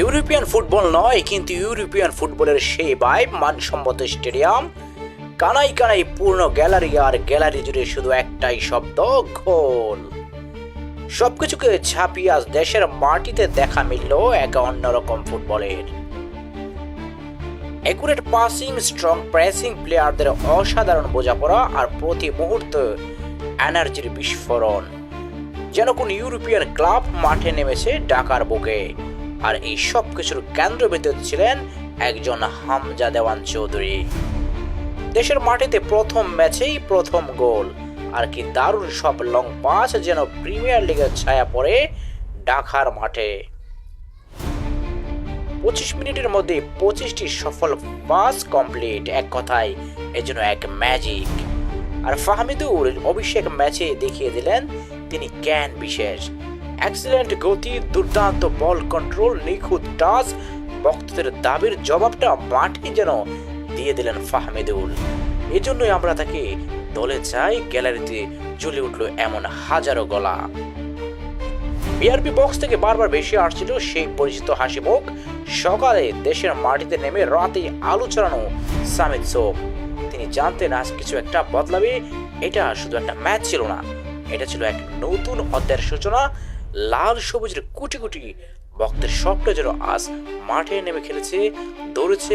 European football নয়, কিন্তু European ফুটবলের সেই বাইব মানসম্মত স্টেডিয়াম। কানাই কানাই পূর্ণ গ্যালারি আর গ্যালারি জুড়ে শুধু একটাই শব্দ গোল সবকিছুকে ছাপিয়ে আজ দেশের মাটিতে দেখা মিলল এক অন্যরকম ফুটবলের। একুরেট পাসিং, স্ট্রং প্রেসিং প্লেয়ারদের অসাধারণ বোঝাপড়া আর প্রতি মুহূর্তে এনার্জির বিস্ফোরণ। যেন কোন ইউরোপিয়ান ক্লাব মাঠে নেমেছে ডাকার বুকে। আর এই সব কিছুর কেন্দ্রবিন্দু ছিলেন একজন হামজা দেওয়ান চৌধুরী। দেশের মাটিতে প্রথম ম্যাচেই প্রথম গোল। আর কি দারুণ সব লং পাস যেন প্রিমিয়ার লিগের ছায়া পড়ে ঢাকার মাঠে। পঁচিশ মিনিটের মধ্যে পঁচিশটি সফল পাস কমপ্লিট এক কথায় এর জন্য এক ম্যাজিক। আর ফাহমিদুর অভিষেক ম্যাচে দেখিয়ে দিলেন তিনি ক্যান বিশেষ। এক্সিলেন্ট গতি, দুর্দান্ত বল কন্ট্রোল নিখুঁত টাচ ভক্তদের দাবির জবাবটা মাঠে যেন দিয়ে দিলেন ফাহমিদুল। এজন্যই আমরা তাকে দলে চাই, গ্যালারিতে জ্বলে উঠল এমন হাজারো গলা। বিআরপি বক্স থেকে বারবার বেশি আসছিল সেই পরিচিত হাসি মুখ। সকালে দেশের মাটিতে নেমে রাতে আলু ছড়ানো সামিত সোপ। তিনি জানতেন আজ কিছু একটা বদলাবে, এটা শুধু একটা ম্যাচ ছিল না, এটা ছিল এক নতুন অধ্যায়ের সূচনা। লাল সবুজের কুটি কুটি ভক্তের স্বপ্ন যেন আজ মাঠে নেমে খেলেছে দৌড়েছে